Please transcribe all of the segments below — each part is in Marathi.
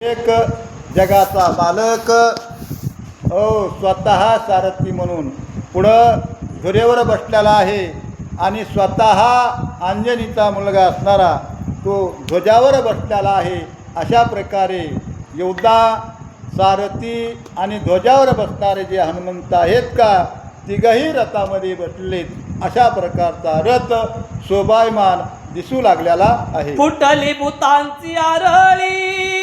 एक जगाचा मालक. ओ स्वतः सारथी म्हणून. पुढं झुरेवर बसलेला आहे आणि स्वतः अंजनीचा मुलगा असणारा तो ध्वजावर बसलेला आहे. अशा प्रकारे योद्धा सारथी आणि ध्वजावर बसणारे जे हनुमंत आहेत का तिघही रथामध्ये बसलेत. अशा प्रकारचा रथ शोभायमान दिसू लागलेला आहे. फुटली भूतांची आरळी.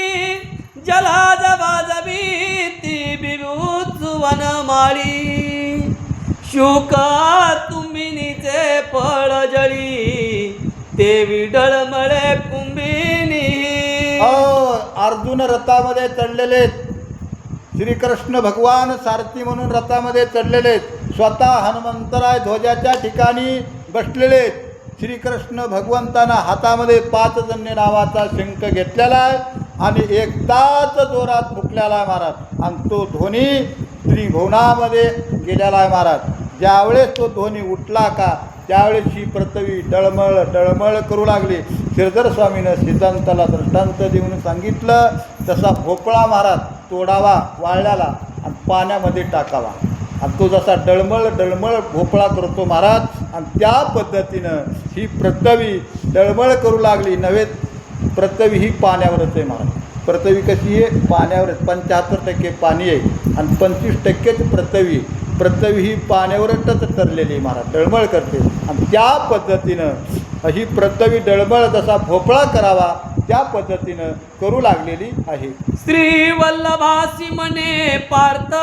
जलाज वाजवी ती बिरुच वनमाळी शुक तुम्ही पळजळी ते विडळमळे कुंबिनी अर्जुन रथामध्ये चढलेले आहेत. श्रीकृष्ण भगवान सारथी म्हणून रथामध्ये चढलेले स्वतः हनुमंतराय ध्वजाच्या ठिकाणी बसलेले आहेत. श्रीकृष्ण भगवंताना हातामध्ये पाच जन्य नावाचा शंख घेतलेला आहे आणि एकदाच जोरात फुटलेला आहे महाराज आणि तो ध्वनी त्रिभुवनामध्ये गेलेला आहे महाराज ज्यावेळेस तो ध्वनी उठला का त्यावेळेस ही पृथ्वी डळमळ डळमळ करू लागली. श्रीधर स्वामीनं सिद्धांताला दृष्टांत देऊन सांगितलं तसा भोपळा महाराज तोडावा वाळल्याला आणि पाण्यामध्ये टाकावा. आणि तो जसा डळमळ डळमळ भोपळा करतो महाराज आणि त्या पद्धतीनं ही पृथ्वी डळमळ करू लागली. नव्हे पृथ्वी ही पाण्यावरच आहे महाराज पृथ्वी कशी आहे? पाण्यावरच पंच्याहत्तर टक्के पाणी आहे आणि पंचवीस टक्केच प्रथवी प्रथवी ही पाण्यावरच तरलेली आहे महाराज डळमळ करते. आणि त्या पद्धतीनं ही प्रतवी डळमळ जसा भोपळा करावा त्या पद्धतीनं करू लागलेली आहे. श्री वल्लभासी म्हणे पार्थ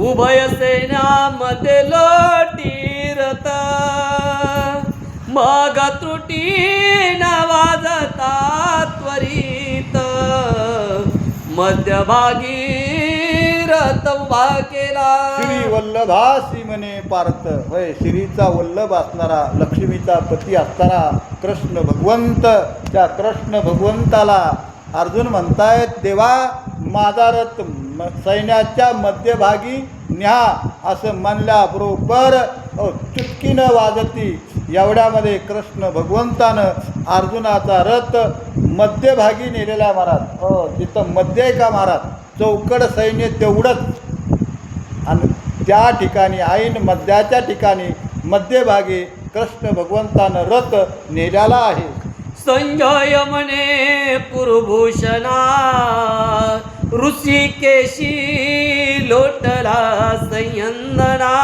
उभय सेनामध्ये लोटीरत मग त्रुटी वाजता त्वरित. मध्यभागी रथ उभा केला. श्री वल्लभा म्हणे पार्थ. होय श्रीचा वल्लभ असणारा लक्ष्मीचा पती असणारा कृष्ण भगवंत. त्या कृष्ण भगवंताला अर्जुन म्हणतायत देवा माझा रथ म- सैन्याच्या मध्यभागी न्या असं म्हणल्याबरोबर चुटकीनं वाजती एवढ्यामध्ये कृष्ण भगवंतानं अर्जुनाचा रथ मध्यभागी नेलेला महाराज. हो. तिथं मध्य आहे का महाराज? चौकड सैन्य तेवढंच. आणि त्या ठिकाणी ऐन मध्याच्या ठिकाणी मध्यभागी कृष्ण भगवंतानं रथ नेलेला आहे. संजय म्हणे कुरुभूषणा ऋषिकेशी लोटला संयंदना.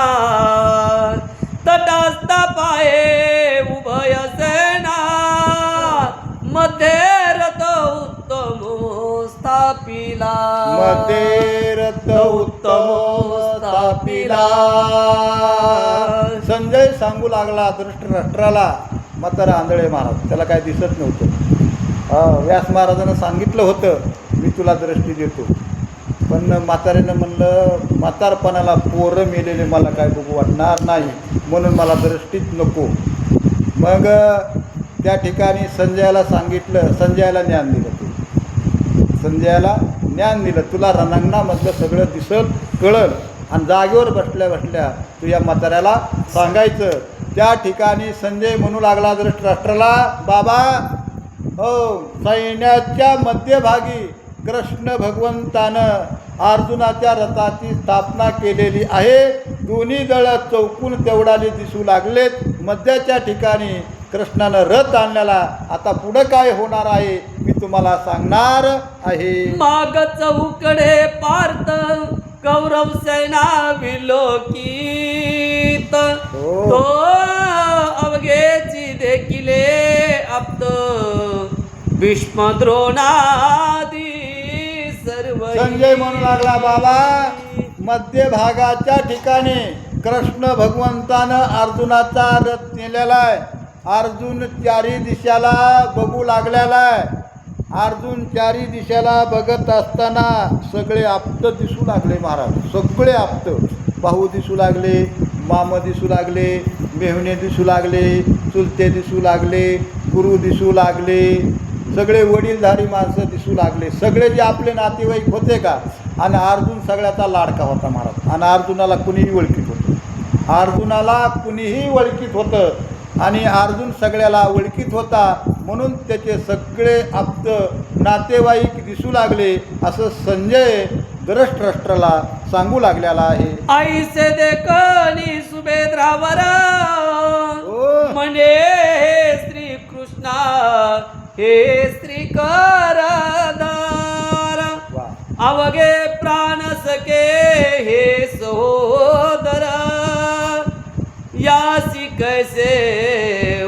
तटस्थ पाये उभय सेना मध्ये रथ उत्तम स्थापिला. मध्ये रथ उत्तम स्थापिला. संजय सांगू लागला दृष्ट राष्ट्राला मात्र आंधळे महाराज त्याला काय दिसत नव्हतं. व्यास महाराजानं सांगितलं होतं मी तुला दृष्टी देतो. पण म्हाताऱ्यानं म्हणलं म्हातारपणाला पोरं मेलेले मला काय बघू वाटणार नाही म्हणून मला दृष्टीच नको. मग त्या ठिकाणी संजयाला सांगितलं संजयाला ज्ञान दिलं ते. संजयाला ज्ञान दिलं तुला रणांगणामधलं सगळं दिसत कळल. आणि जागेवर बसल्या बसल्या तू या म्हाताऱ्याला सांगायचं. त्या ठिकाणी संजय म्हणू लागला राष्ट्राला बाबा हो सैन्याच्या मध्यभागी कृष्ण भगवंतानं अर्जुनाच्या रथाची स्थापना केलेली आहे. दोन्ही दळ चौकून तेवढाले दिसू लागलेत. मध्याच्या ठिकाणी कृष्णानं रथ आणलेला. आता पुढं काय होणार आहे मी तुम्हाला सांगणार आहे. माग चौकडे पार्थ कौरव सेना विलोकित. हो. तो अवघेची देखिले भीष्म सर्व संजय म्हणू लागला बाबा मध्यभागाच्या ठिकाणी कृष्ण भगवंतानं अर्जुनाचा रथ नेलेला आहे. अर्जुन चारी दिशाला बघू लागलेला आहे. अर्जुन चारी दिशेला बघत असताना सगळे आप्त दिसू लागले महाराज. सगळे आप्त. भाऊ दिसू लागले माम दिसू लागले मेहणे दिसू लागले चुलते दिसू लागले गुरु दिसू लागले सगळे वडीलधारी माणसं दिसू लागले. सगळे जे आपले नातेवाईक होते का? आणि अर्जुन सगळ्याचा लाडका होता महाराज. आणि अर्जुनाला कुणीही ओळखीत होतं. अर्जुनाला कुणीही ओळखीत होतं. आणि अर्जुन सगळ्याला ओळखीत होता. म्हणून त्याचे सगळे आप्त नातेवाईक दिसू लागले. असं संजय धृष्टराष्ट्राला सांगू लागलेला आहे. आईसे देखनी सुभेद्रावर. हे. श्री कृष्णा हे श्री करदार वा. अवघे प्राण सके हे सहोदर. यासी कैसे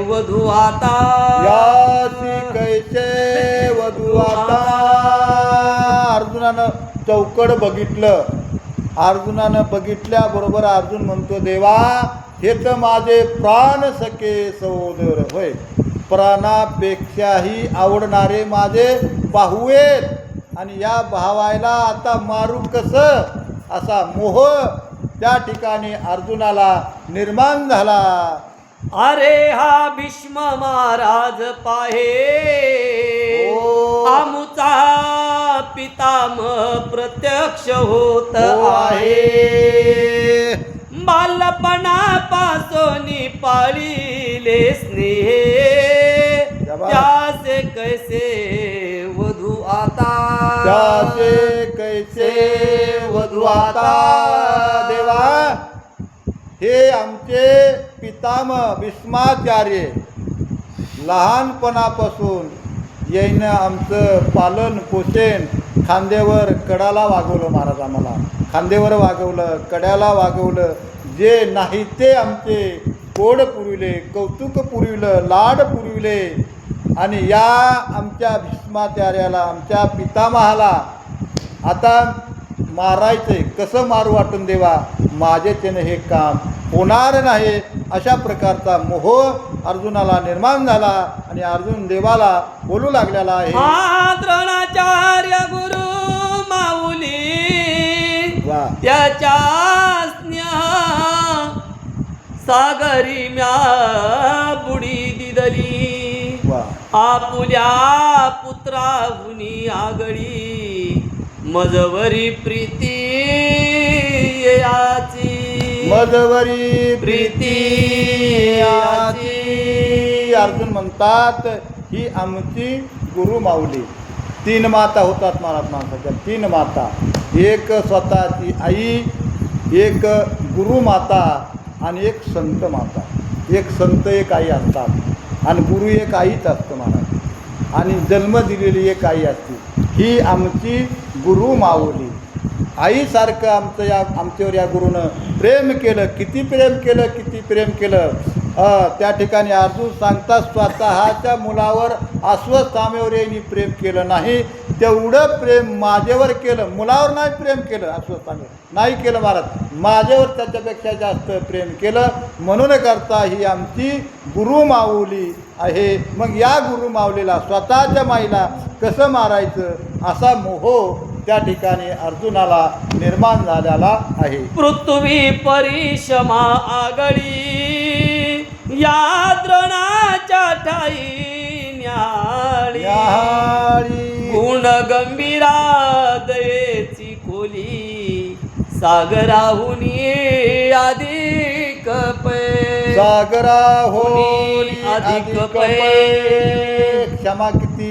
वधू आता? याची कैसे वधू आता. अर्जुनानं चौकड बघितलं. अर्जुनानं बघितल्याबरोबर अर्जुन म्हणतो देवा हे तर माझे प्राण सखे सहोदर. होय. प्राणापेक्षाही आवडणारे माझे आहेत. आणि या भावायला आता मारू कसं? असा मोह त्या ठिकाणी अर्जुनाला निर्माण झाला. अरे हा भीष्म महाराज पाहे. ओ. आमुचा पिताम प्रत्यक्ष होत हो आहे. बालपणापासून पाळीले स्नेह. कैसे वधू आता? त्याचे कैसे वधू आता? देवा हे आमचे पिताम भीष्माचार्य लहानपणापासून याईनं आमचं पालन पोषण खांद्यावर कडाला वागवलं महाराज आम्हाला. खांद्यावर वागवलं कड्याला वागवलं जे नाही ते आमचे गोड पुरविले कौतुक पुरविलं लाड पुरविले. आणि या आमच्या भीष्माचार्याला आमच्या पितामहाला आता मारायचंय. कसं मारू वाटून देवा? माझे त्यानं हे काम होणार नाही. अशा प्रकारचा मोह अर्जुनाला निर्माण झाला आणि अर्जुन देवाला बोलू लागलेला आहे. द्रोणाचार्य गुरु माऊली त्याच्या स्नेहा सागरी म्या बुडी दिदली. आपुल्या पुत्राहुनी आगळी. मजवरी प्रीती याची. मजवरी प्रीती याची. अर्जुन म्हणतात ही आमची गुरु माऊली. तीन माता होतात महाराज माणसाच्या तीन माता. एक स्वतःची आई एक गुरु माता आणि एक संत माता. एक संत एक आई असतात. आणि गुरु एक आईच असतं महाराज आणि जन्म दिलेली एक आई असते. ही आमची गुरु माऊली. आईसारखं आमचं या आमच्यावर या गुरुनं प्रेम केलं. किती प्रेम केलं किती प्रेम केलं. त्या ठिकाणी अर्जुन सांगतात स्वतःच्या मुलावर अस्वस्थामेवर यांनी प्रेम केलं नाही. तेवढं प्रेम माझ्यावर केलं. मुलावर नाही प्रेम केलं अस्वस्थामेवर. नाही केलं महाराज. माझ्यावर त्याच्यापेक्षा जास्त प्रेम केलं. म्हणून करता ही आमची गुरु माऊली आहे. मग या गुरु माऊलीला स्वतःच्या माईला कसं मारायचं असा मोह त्या ठिकाणी अर्जुनाला निर्माण झालेला आहे. पृथ्वी परिशमा आगळी या द्रोणाच्या ठाई न्याळी. गुण गंभीरा सागराहून अधिक पै सागरा होली अधिक पै. क्षमा किती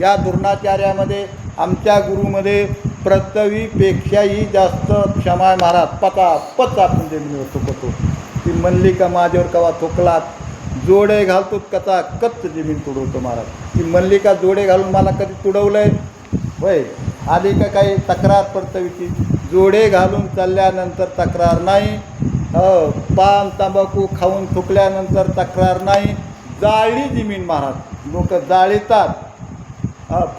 या द्रोणाचार्यामध्ये आमच्या गुरुमध्ये पृथ्वीपेक्षाही जास्त क्षमा आहे महाराज. पता पच आपण जमिनीवर थुकतो ती म्हणली का माझ्यावर कवा थुकलात? जोडे घालतो कचा कच्च जमीन तुडवतो महाराज. ती म्हणली का जोडे घालून मला कधी तुडवलंय? होय. आली का काही तक्रार पडतवीची जोडे घालून चालल्यानंतर तक्रार नाही. हो, पान तंबाखू खाऊन थुकल्यानंतर तक्रार नाही. जाळली जमीन महाराज लोक जाळीतात.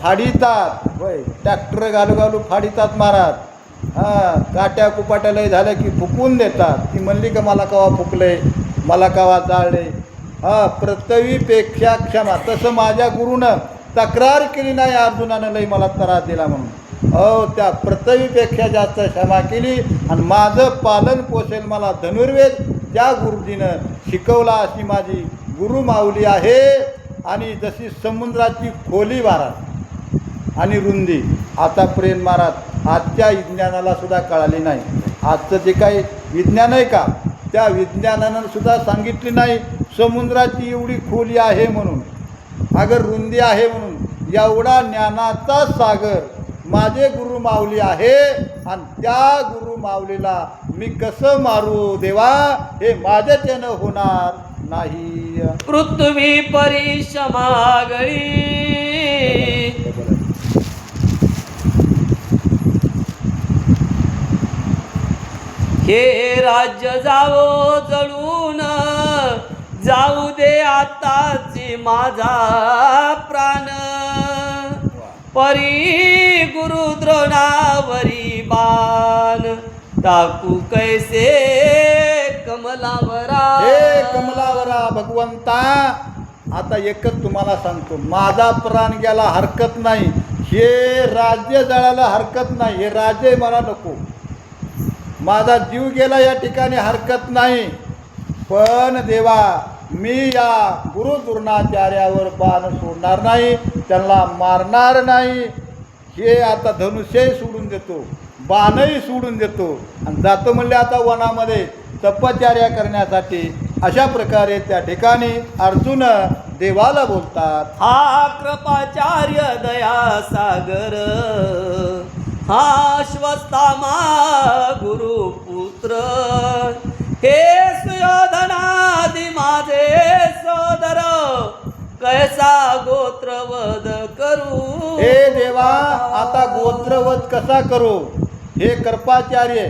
फाडीतात. वय ट्रॅक्टर घालू घालू फाडीतात महाराज हां काट्या कुपाट्या लय झाल्या की फुकून देतात. ती म्हणली का मला कवा फुकले? मला कवा जाळले? हा प्रतवीपेक्षा क्षमा. तसं माझ्या गुरुनं तक्रार केली नाही अर्जुनानं लई मला त्रास दिला म्हणून. अहो त्या प्रतवीपेक्षा जास्त क्षमा केली आणि माझं पालन पोषेल मला धनुर्वेद त्या गुरुजीनं शिकवला अशी माझी गुरु माऊली आहे. आणि जशी समुद्राची खोली महाराज आणि रुंदी आता प्रेम महाराज आजच्या विज्ञानाला सुद्धा कळाली नाही. आजचं जे काही विज्ञान आहे का त्या विज्ञानानं सुद्धा सांगितली नाही समुद्राची एवढी खोली आहे म्हणून. अगर रुंदी आहे म्हणून एवढा ज्ञानाचा सागर माझे गुरु माऊली आहे आणि त्या गुरु माऊलीला मी कसं मारू देवा? हे माझ्याच्यानं होणार नाही. पृथ्वी परिशमागळी हे राज्य जावो जळून. जाऊ दे आताची माझा प्राण. परी गुरु द्रोणावरी बाण. टाकू कैसे कमलावरा? हे कमलावरा भगवंता आता एकच तुम्हाला सांगतो. माझा प्राण गेला हरकत नाही. हे राज्य जळायला हरकत नाही. हे राज्य मला नको. माझा जीव गेला या ठिकाणी हरकत नाही. पण देवा मी या गुरु द्रोणाचार्यावर बाण सोडणार नाही त्यांना मारणार नाही. हे आता धनुष्यही सोडून देतो बाणही सोडून देतो. आणि जातो म्हणले आता वनामध्ये तपचार्या करण्यासाठी अशा प्रकारे त्या ठिकाणी अर्जुन देवाला बोलतात. हा कृपाचार्य दया सागर हा श्वस्तामा गुरुपुत्र. हे सुयोधनादि माझे सोदर कैसा गोत्रवध करू? हे देवा आता गोत्रवध कसा करू? हे कर्पाचार्य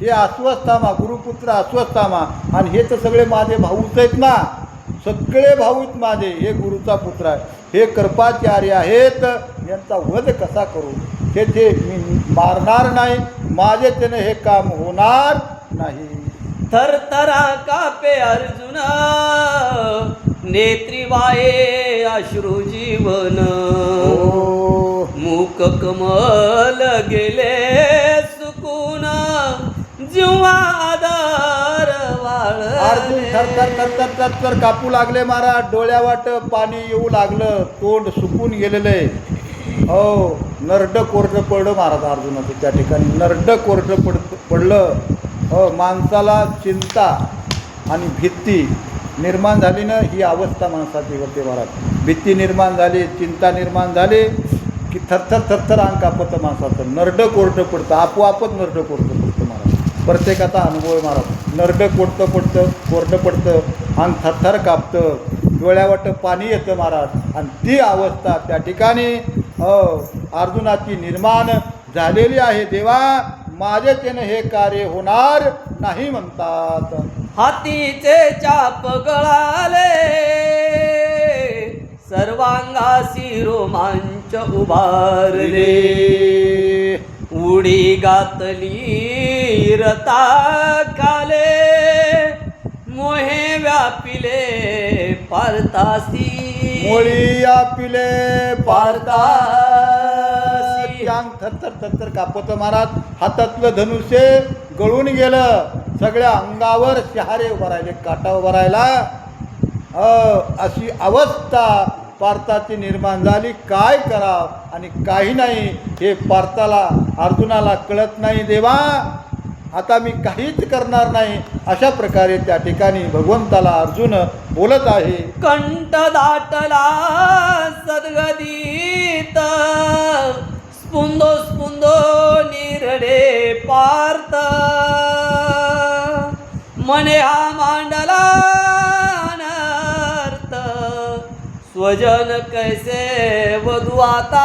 हे अस्वस्थामा गुरुपुत्र अस्वस्थामा आणि हे तर सगळे माझे भाऊच आहेत ना? सगळे भाऊ आहेत माझे हे गुरुचा पुत्र आहे. हे कर्पाचार्य आहेत यांचा वध कसा करू? हे ते मी मारणार नाही माझे त्याने हे काम होणार नाही. थरथरा कापे अर्जुन. नेत्री वाये अश्रू जीवन. मूक कमल गेले सुकून. जीवा आधार अर्जुन थर थर कापू लागले मारा डोळ्यावाट पाणी येऊ लागलं. तोंड सुकून गेलेलं. आहे हो नरड कोरडं पडलं महाराज अर्जुनाचं. त्या ठिकाणी नरड कोरडं पड पडलं. हो, माणसाला चिंता आणि भीती निर्माण झाली ना ही अवस्था माणसाची होते महाराज. भीती निर्माण झाली चिंता निर्माण झाली की थरथर थरथर अंग कापतं माणसाचं. नरडं कोरडं पडतं. आपोआपच नरडं कोरडं पडतं महाराज. प्रत्येकाचा अनुभव आहे महाराज. नरडं कोरडं पडतं कोरडं पडतं अंग थरथर कापतं डोळ्यावाटं पाणी येतं महाराज. आणि ती अवस्था त्या ठिकाणी हो, अर्जुनाची निर्माण झालेली आहे. देवा माझ्याच्यानं हे कार्य होणार नाही म्हणतात. हातीचे चाप गळाले. सर्वांगासी रोमांच उभारले. उडी गातली रता खाले मोहे व्यापिले पारतासी. मोळी पिले पारता पारतासी अंग थरथर थरथर कापत महाराज हातातलं धनुष्य गळून गेलं. सगळ्या अंगावर शहारे उभं राहिले काटा उभं राहिला. अशी अवस्था पार्थाची निर्माण झाली. काय कराव? आणि काही नाही. हे पार्थाला अर्जुनाला कळत नाही देवा. आता मी काहीच करणार नाही. अशा प्रकारे त्या ठिकाणी भगवंताला अर्जुन बोलत आहे. कंठ दाटला सद्गदित. स्पुंदो स्पुंदो निरडे पार्थ मने हा मांडला अनर्थ. स्वजन कैसे वधू आता?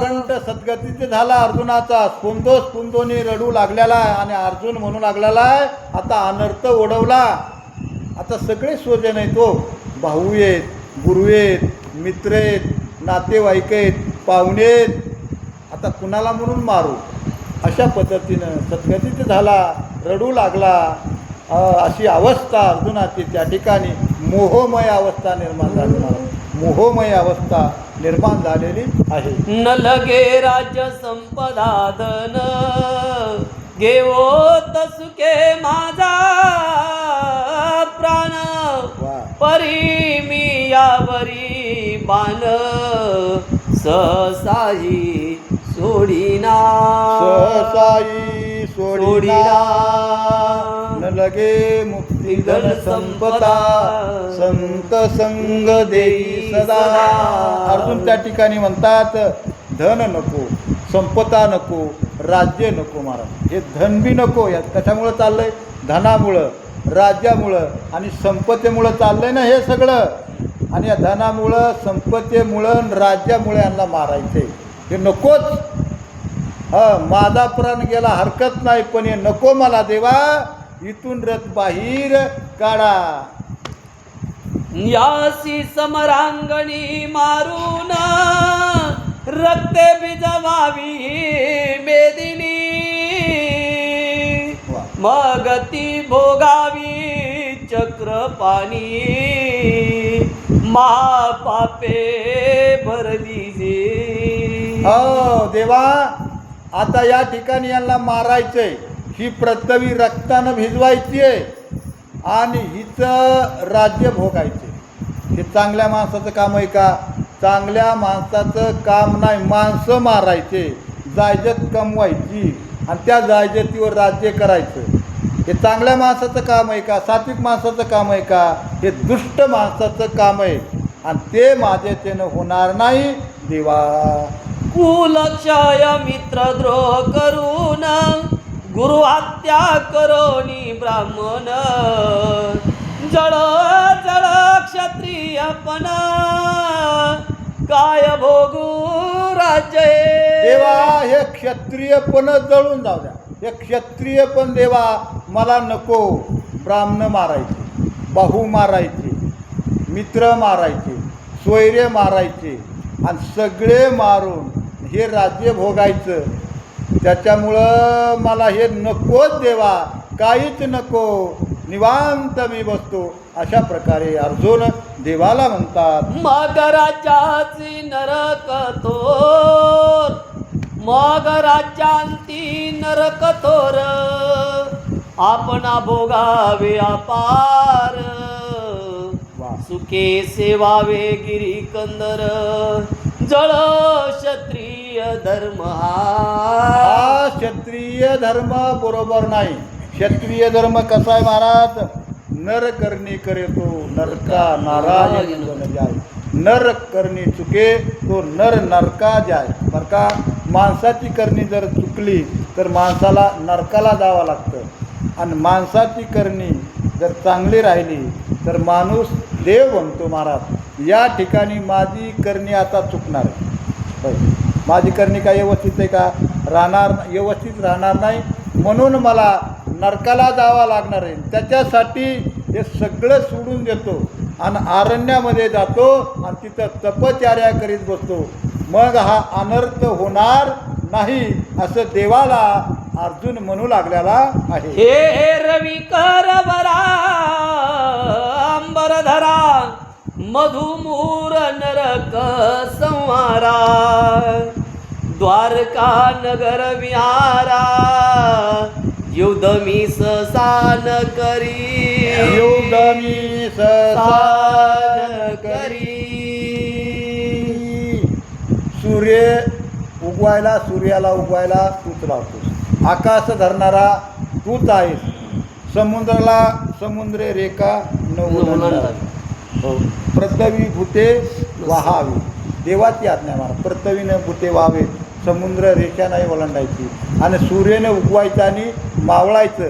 कंठ सद्गतीचे झाला अर्जुनाचा. स्पुंदो स्पुंदोनी रडू लागलेला आहे आणि अर्जुन म्हणू लागलेला आहे आता अनर्थ ओढवला. आता सगळे स्वजन आहेत तो भाऊ आहेत गुरु आहेत मित्र आहेत नातेवाईक आहेत पाहुणे आहेत. आता कुणाला म्हणून मारू? अशा पद्धतीनं सद्गतीत झाला रडू लागला अशी अवस्था अर्जुनाची त्या ठिकाणी मोहमय अवस्था निर्माण झाली. मोहमय अवस्था निर्माण झालेली आहे. न लगे राज्य संपदा धन घेवो तसुके माझा प्राण. परी मी यावरी बाण सहसाही सोडिना। सहसाई सोडिना. न लगे धन संपदा। संत संग देई सदा। अर्जुन त्या ठिकाणी म्हणतात धन नको संपदा नको राज्य नको महाराज. हे धन बी नको यात कशामुळं चाललंय? धनामुळं राज्यामुळं आणि संपत्तीमुळं चाललंय ना हे सगळं. आणि या धनामुळं संपत्तीमुळं राज्यामुळे यांना मारायचे हे नकोच. हा माझा प्राण गेला हरकत नाही पण हे नको मला देवा. इथून रथ बाहेर काढा. यासी समरांगणी मारून रक्ते बिजवावी मेदिनी. मग ती भोगावी चक्रपाणी. महापापे भरली जे हो देवा आता या ठिकाणी यांना मारायचंय ही पृथ्वी रक्तानं भिजवायची आहे आणि हिचं राज्य भोगायचे. हे चांगल्या माणसाचं काम आहे का? चांगल्या माणसाचं काम नाही माणसं मारायचे. जायजत कमवायची आणि त्या जायजतीवर राज्य करायचं. हे चांगल्या माणसाचं काम आहे का? सात्विक माणसाचं काम आहे का? हे दुष्ट माणसाचं काम आहे. आणि ते माझ्याच्यानं होणार नाही देवा. कुलक्षय मित्रद्रोह करून गुरु हत्या करोनी ब्राह्मण. जळ जळ क्षत्रियपण काय भोगू राज्य देवा हे क्षत्रियपण जळून जाऊ द्या. हे क्षत्रिय पण देवा मला नको ब्राह्मण मारायचे बाहू मारायचे मित्र मारायचे सोयरे मारायचे आणि सगळे मारून हे राज्य भोगायचं. त्याच्यामुळं मला हे नकोच देवा काहीच नको. निवांत मी बसतो. अशा प्रकारे अर्जुन देवाला म्हणतात. मग राज्याची नरक थोर. मग राज्यांती नरक थोर. आपणा भोगावे अपार. सुखे सेवावे गिरी कंदर जळ क्षत्रिय धर्म हा क्षत्रिय धर्म बरोबर नाही. क्षत्रिय धर्म कसा आहे महाराज? नर करणी करे तो नरका नारायण जाय? नर करणी चुके तो नर नरका जाय. बरं का? माणसाची करणी जर चुकली तर माणसाला नरकाला जावं लागतं. आणि माणसाची करणी जर चांगली राहिली तर माणूस देव बनतो महाराज. या ठिकाणी माझी करणी आता चुकणार आहे. माझी करणी काय व्यवस्थित आहे का? राहणार व्यवस्थित राहणार नाही. म्हणून मला नरकाला जावा लागणार आहे. त्याच्यासाठी हे सगळं सोडून देतो. आणि अरण्यामध्ये जातो आणि तिथं तपचार्या करीत बसतो. मग हा अनर्थ होणार नाही असं देवाला अर्जुन म्हणू लागलेला आहे. हे रवी अंबर धरा मधुमूर नरक संवारा. द्वारका नगर विहारा युद्ध मी ससान करी. योगमी सान करी करी. सूर्य उगवायला सूर्याला उगवायला तूच लावतोस. आकाश धरणारा तूच आहेस. समुद्राला समुद्र रेखा हो. पृथ्वी भूते वाहावी. देवाची आज्ञा मारा. पृथ्वीनं भूते व्हावे समुद्र रेषा नाही ओलांडायची. आणि सूर्याने उगवायचं आणि मावळायचं.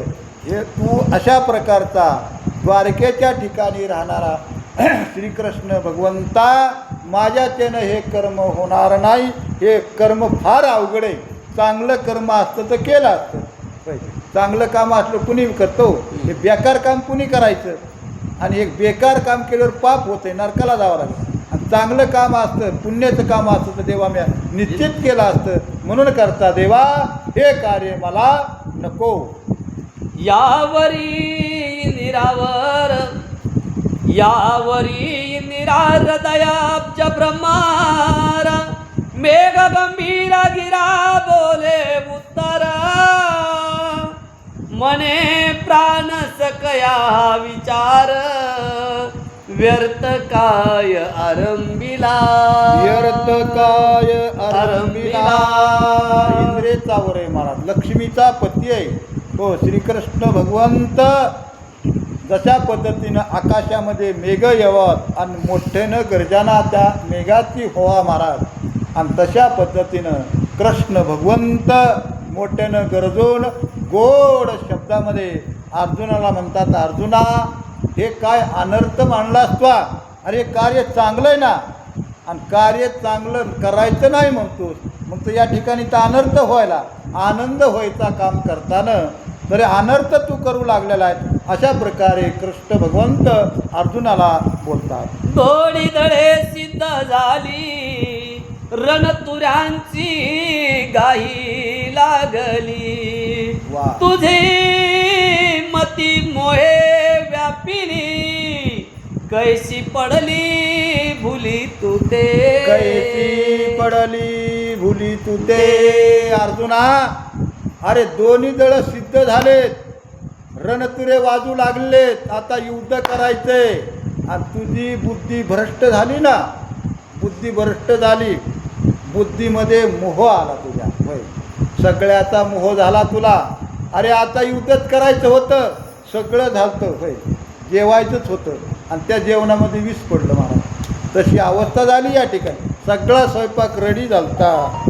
हे तू अशा प्रकारचा द्वारकेच्या ठिकाणी राहणारा श्रीकृष्ण भगवंता माझ्याच्यानं हे कर्म होणार नाही. हे कर्म फार अवघड आहे. चांगलं कर्म असतं तर केलं असतं. चांगलं काम असलं कुणी करतो हो. हे. बेकार काम कुणी करायचं? आणि एक बेकार काम केल्यावर पाप होते नरकाला जावं लागतं. चांगलं काम असतं पुण्याचं काम असतं तर देवा मी निश्चित केलं असतं. म्हणून करता देवा हे कार्य मला नको. यावरी निरावर यावरी निरारदयाब्ज ब्रह्मार मेघ गंभीर गिरा बोले उत्तर. मने प्राण सकया विचार. व्यर्थ काय आरंभिला? व्यर्थ काय आरंभिला? इंद्रेचा वर आहे महाराज लक्ष्मीचा पती आहे. हो श्रीकृष्ण भगवंत जशा पद्धतीनं आकाशामध्ये मेघ यावत आणि मोठ्यानं गर्जना त्या मेघाची होवा महाराज. आणि तशा पद्धतीनं कृष्ण भगवंत मोठ्यानं गरजून गोड शब्दामध्ये अर्जुनाला म्हणतात अर्जुना हे काय अनर्थ मांडलास तू अरे कार्य चांगलं आहे ना. आणि कार्य चांगलं करायचं नाही म्हणतोस. मग तर या ठिकाणी तर अनर्थ व्हायला. आनंद व्हायचा काम करताना. तरी अनर्थ तू करू लागलेला आहे. अशा प्रकारे कृष्ण भगवंत अर्जुनाला बोलतात. दोडी दळे सिद्ध झाली. रणतुऱ्यांची गाही लागली. वा. तुझी मती मोहे व्यापिनी कैसी पडली भुली तू ते. कैसी पडली भुली तू ते. अर्जुना अरे दोन्ही दळ सिद्ध झालेत. रणतुरे वाजू लागलेत. आता युद्ध करायचे आणि तुझी बुद्धी भ्रष्ट झाली ना? बुद्धी भ्रष्ट झाली. बुद्धीमध्ये मोह आला तुझ्या. होय. सगळ्याचा मोह झाला तुला. अरे आता युद्धच करायचं होतं सगळं झालं होय. जेवायचंच होतं. आणि त्या जेवणामध्ये विष पडलं महाराज तशी अवस्था झाली या ठिकाणी. सगळा स्वयंपाक रेडी झालता.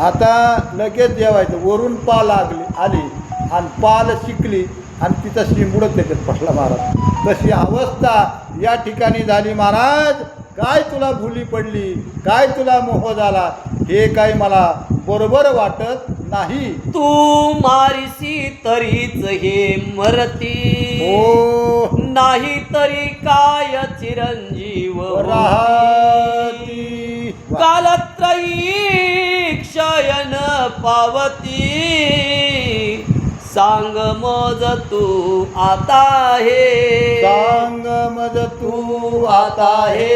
आता लगेच जेवायचं. वरून पाल लागली आली. आणि पाल शिकली. आणि तिचा शिंबुडच त्याच्यात पडला महाराज. तशी अवस्था या ठिकाणी झाली महाराज. काय तुला भुली पडली? काय तुला मोह झाला हे काही मला बरोबर वाटत नाही. तू मारिसी तरीच हे मरती. हो. नाही तरी काय चिरंजीव होती. राहती. कालत्रयी क्षयन पावती. सांग मज तू आता हे. सांग मज तू आता हे.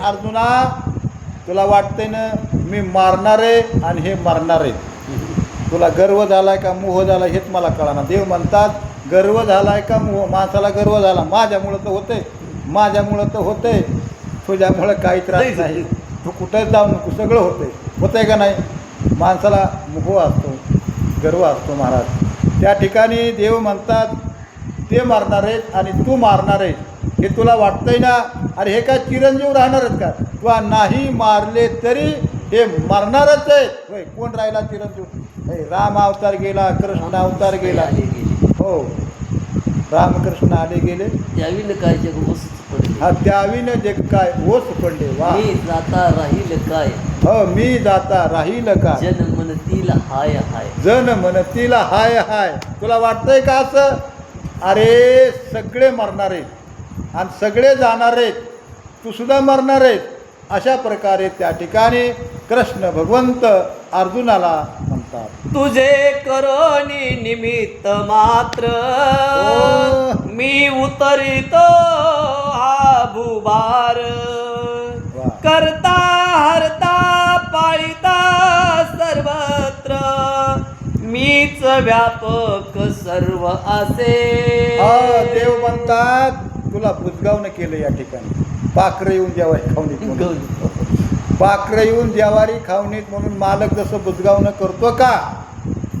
अर्जुना तुला वाटतंय ना मी मारणार आहे आणि हे मारणार आहे. तुला गर्व झालाय का मोह झाला हेच मला कळाना. देव म्हणतात गर्व झालाय का मोह? माणसाला गर्व झाला. माझ्यामुळं तर होते माझ्यामुळं तर होते तुझ्यामुळं काही त्रास नाही. तू कुठंच जाऊ नको. सगळं होतंय. होतंय का नाही? माणसाला मोह असतो. गर्व असतो महाराज. त्या ठिकाणी देव म्हणतात ते मारणार आहेत आणि तू मारणार आहेस. हे तुला वाटतंय ना? अरे हे काय चिरंजीव राहणार आहेत का? किंवा नाही मारले तरी हे मारणारच आहेत. होय कोण राहिला चिरंजीव? हे राम अवतार गेला कृष्ण अवतार गेला. हो रामकृष्ण आले गेले. त्याविन काय जग हा त्यावीनं जे काय ओस पडले वा. मी जाता राहील काय? हो मी जाता राहील का जन म्हणतील हाय हाय. जन म्हणतील हाय हाय. तुला वाटतंय का असं? अरे सगळे मरणार आहेत. आणि सगळे जाणार आहेत. तू सुद्धा मरणार आहेत अशा प्रकारे त्या ठिकाणी कृष्ण भगवंत अर्जुनाला म्हणतात. तुझे करोनी निमित्त मात्र. मी उतरितो. वा. करता हरता पाळिता सर्वत्र. मीच व्यापक सर्व असे. देव म्हणतात तुला बुजगावनं केलं या ठिकाणी. पाखरं येऊन जेवारी खावणीत पाखरं येऊन जेवारी खावणीत म्हणून मालक जसं बुजगावणं करतो का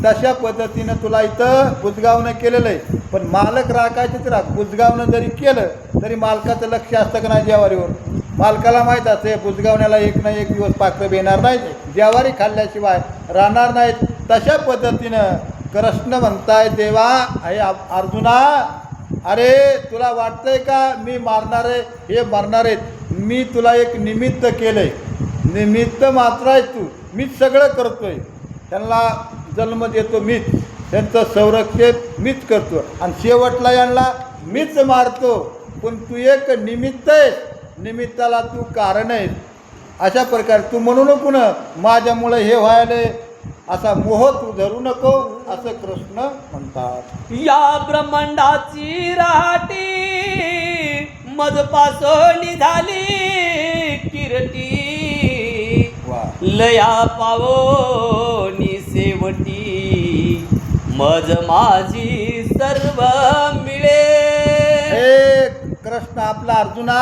तशा पद्धतीनं तुला इथं बुजगावनं केलेलं आहे. पण मालक राखायचेच राख बुजगावनं जरी केलं तरी मालकाचं लक्ष असतं का नाही जेवारीवर मालकाला माहीत असते बुजगावण्याला एक ना एक दिवस पाखरं येणार नाहीत. जेवारी खाल्ल्याशिवाय राहणार नाहीत. तशा पद्धतीनं कृष्ण म्हणताय देवा हे अर्जुना अरे तुला वाटतंय का मी मारणार आहे? हे मारणार आहेत. मी तुला एक निमित्त केलंय. निमित्त मात्र आहे तू. मी सगळं करतोय. त्यांना जन्म देतो मीच. त्यांचं संरक्षण मीच करतो. आणि शेवटला यांना मीच मारतो. पण तू एक निमित्त आहेस. निमित्ताला तू कारण आहेस. अशा प्रकारे तू म्हणू नको ना माझ्यामुळं हे व्हायला. असा मोह तू धरू नको असं कृष्ण म्हणतात. या ब्रह्मांडाची राहटी मजपासोनी झाली किरटी लया पावोनी शेवटी मज माझी सर्व मिळे. हे कृष्ण आपला अर्जुना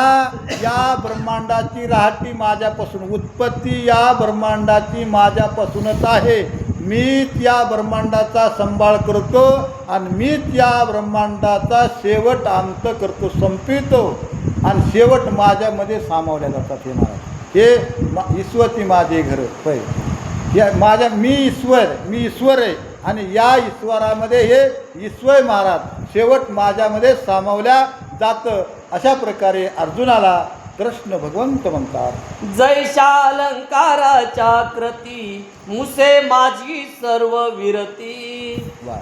या ब्रह्मांडाची राहती माझ्यापासून. उत्पत्ती या ब्रह्मांडाची माझ्यापासूनच आहे. मीच या ब्रह्मांडाचा सांभाळ करतो आणि मीच या ब्रह्मांडाचा शेवट अंत करतो संपितो. आणि शेवट माझ्यामध्ये सामावल्या जातात हे महाराज. हे मा ईश्वती माझे घर. पै या माझ्या मी ईश्वर मी ईश्वर आहे. आणि या ईश्वरामध्ये हे ईश्वर महाराज शेवट माझ्यामध्ये सामावल्या जातं. अशा प्रकारे अर्जुनाला कृष्ण भगवंत म्हणतात. जैशालंकाराच्या कृती मुसे माझी सर्व विरती.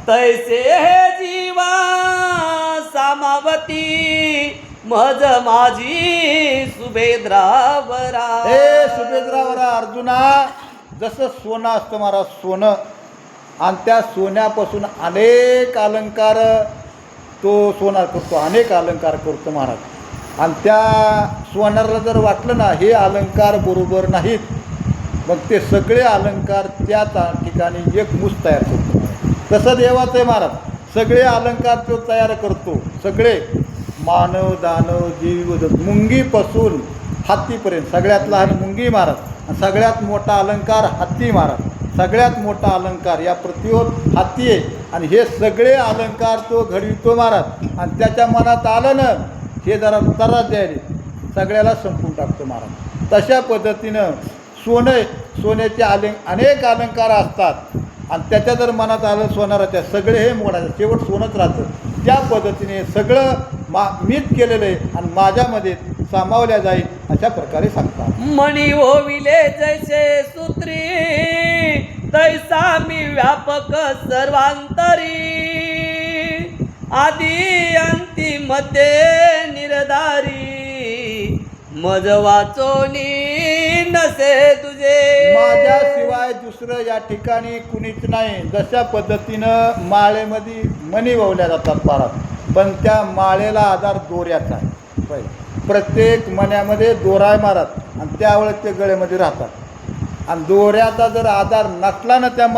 तैसे हे जीवा सामावती मज माझी सुभेद्रावरा हे सुभेद्रावरा अर्जुना. जसं सोनं असतं महाराज सोनं. आणि त्या सोन्यापासून अनेक अलंकार तो सोनार करतो अनेक अलंकार करतो महाराज. आणि त्या सोनारला जर वाटलं ना हे अलंकार बरोबर नाहीत. मग ते सगळे अलंकार त्या ठिकाणी एक मूस तयार करतो. तसं देवाचं आहे महाराज. सगळे अलंकार तो तयार करतो. सगळे. मानव दानव जीव मुंगीपासून हत्तीपर्यंत सगळ्यात लहान मुंगी महाराज आणि सगळ्यात मोठा अलंकार हत्ती महाराज सगळ्यात मोठा अलंकार या पृथ्वीवर हत्ती आहे आणि हे सगळे अलंकार तो घडवितो महाराज आणि त्याच्या मनात आलं ना हे जरा तरास द्यायला. सगळ्याला संपून टाकतो महाराज तशा पद्धतीनं सोनं सोन्याचे आले अनेक अलंकार असतात. आणि त्याच्या जर मनात आलं सोनाराच्या सगळे हे मोडायचं. शेवट सोनंच राहतं. त्या पद्धतीने सगळं मा मीच केलेलं आहे. आणि माझ्यामध्ये सामावल्या जाईल. अशा प्रकारे सांगतात. मणी होविले जैसे सूत्री तैसा मी व्यापक सर्वांतरी. आदी अंती मध्ये निर्धारी मज वाचोनी नसे तुझे. माझ्याशिवाय दुसरं या ठिकाणी कुणीच नाही. जशा पद्धतीनं माळेमध्ये मणी वावल्या जातात पारात. पण त्या माळेला आधार दोऱ्याचा आहे. प्रत्येक मण्यामध्ये दोरा आहे मारत आणि त्यावेळेस ते गळ्यामध्ये राहतात. आणि दोऱ्याचा जर आधार नसला ना त्या